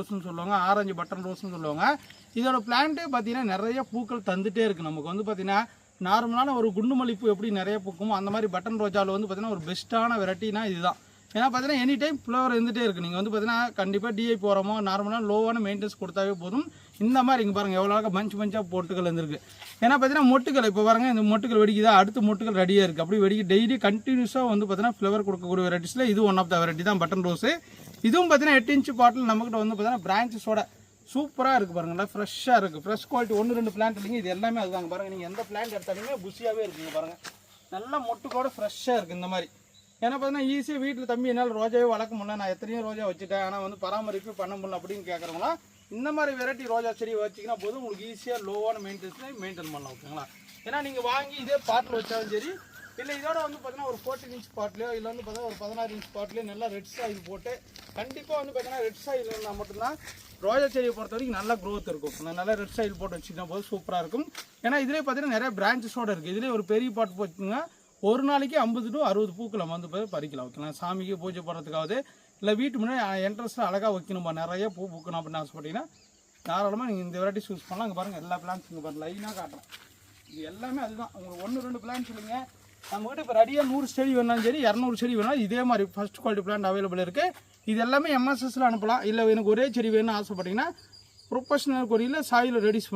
ரோஸ்னு சொல்லுவாங்க orange button ரோஸ்னு சொல்லுவாங்க. இதோட பிளான்ட்டே பார்த்தீங்கன்னா நிறைய பூக்கள் தந்துகிட்டே இருக்குது நமக்கு. வந்து பார்த்தீங்கன்னா நார்மலான ஒரு குண்டு மல்லிப்பூ எப்படி நிறைய பூக்குமோ அந்த மாதிரி பட்டன் ரோஜாவில் வந்து பார்த்தீங்கன்னா ஒரு பெஸ்ட்டான வெரைட்டினா இதுதான். ஏன்னா பார்த்தீங்கன்னா எனி டைம் ஃப்ளவர் இருந்துகிட்டே இருக்குது நீங்கள் வந்து பார்த்தீங்கன்னா கண்டிப்பாக டிஐ போகிறோமோ நார்மலாக லோவான மெயின்டெனன்ஸ் கொடுத்தாவே போதும். இந்த மாதிரி இங்கே பாருங்கள் எவ்வளோ அழகாக மஞ்சு மஞ்சாக பொட்டுக்கள் இருந்திருக்கு. ஏன்னா பார்த்தீங்கன்னா மொட்டுக்கள் இப்போ பாருங்கள் இந்த மொட்டுக்கள் வெடிக்குதா? அடுத்து மொட்டுக்கள் ரெடியாக இருக்குது அப்படி வெடிக்க டெய்லி கண்டினியூஸாக வந்து பார்த்தீங்கன்னா ஃப்ளவர் கொடுக்கக்கூடிய வெரைட்டிஸில் இது ஒன் ஆஃப் த வெரைட்டி தான். பட்டன் ரோஸு இதுவும் பார்த்தீங்கன்னா எட்டு இன்ச்சு பாட்டில் நம்மகிட்ட வந்து பார்த்தீங்கன்னா பிரான்ச்சஸோட சூப்பராக இருக்குது பாருங்களேன் ஃப்ரெஷ்ஷாக இருக்குது ஃப்ரெஷ் குவாலிட்டி ஒன்று ரெண்டு பிளான்ட் இல்லைங்க. இது எல்லாமே அதுதாங்க. பாருங்கள் நீங்கள் எந்த பிளான்ட் எடுத்தாலுமே புஷியாகவே இருக்குங்க பாருங்கள் நல்லா மொட்டுக்கோட ஃப்ரெஷ்ஷாக இருக்குது இந்த மாதிரி. ஏன்னா பார்த்தீங்கன்னா ஈஸியாக வீட்டில் தம்பி என்னால் ரோஜாவே வளர்க்க முடியல. நான் எத்தனையோ ரோஜா வச்சுட்டேன். ஆனால் வந்து பராமரிப்பு பண்ண முடியல அப்படின்னு கேட்குறவங்களா இந்த மாதிரி வெரைட்டி ரோஜா செடி வச்சிங்கன்னா போதும். உங்களுக்கு ஈஸியாக லோவான மெயின்டெனன்ஸில் மெயின்டைன் பண்ணலாம் ஓகேங்களா ஏன்னா நீங்கள் வாங்கி இதே பாட்டில் வச்சாலும் சரி இல்லை இதோட வந்து பார்த்தீங்கன்னா ஒரு ஃபோர்டீன் இன்ச் பாட்லையோ இல்லை வந்து பார்த்தீங்கன்னா ஒரு பதினாறு இன்ச் பாட்லையோ நல்லா ரெட் சாயில் போட்டு கண்டிப்பாக வந்து பார்த்தீங்கன்னா ரெட் சாயில் இருந்தால் மட்டும்தான் ரோஜா செடியை பொறுத்த வரைக்கும் நல்ல க்ரோத் இருக்கும். நல்லா ரெட் சாயில் போட்டு வச்சுக்கிட்டா போது சூப்பராக இருக்கும். ஏன்னா இதிலே பார்த்தீங்கன்னா நிறைய பிரான்ச்சஸோட இருக்குது இதுலேயே ஒரு பெரிய பாட் போச்சுங்க ஒரு நாளைக்கு ஐம்பது டு அறுபது பூக்களை வந்து போய் பறிக்கலாம் ஓகேங்களா? சாமிக்கு பூஜை போடுறதுக்காவது இல்லை வீட்டு முன்னாடி என்ட்ரன்ஸில் அழகாக வைக்கணும்பா. நிறைய பூ பூக்கணும் அப்படின்னு ஆசைப்பட்டீங்கன்னா தாராளமாக நீங்கள் இந்த வெரைட்டி சூஸ் பண்ணலாம். இங்கே பாருங்கள் எல்லா பிளான்ஸ் இங்கே பாருங்கள் லைனாக காட்டுறோம். இது எல்லாமே அதுதான். உங்களுக்கு ஒன்று ரெண்டு பிளான் சொல்லுங்க நம்ம கிட்ட இப்போ ரெடியாக நூறு செடி வேணாலும் சரி இரநூறு செடி வேணாலும் இதே மாதிரி ஃபஸ்ட் குவாலிட்டி பிளான் அவைலபிள் இருக்குது இது எல்லாமே எம்எஸ்எஸில் அனுப்பலாம். இல்லை எனக்கு ஒரே செடி வேணும்னு ஆசைப்பட்டீங்கன்னா ப்ரொஃபஷனல் கொரியில் சாயில் ரெடிஸ் பண்ணி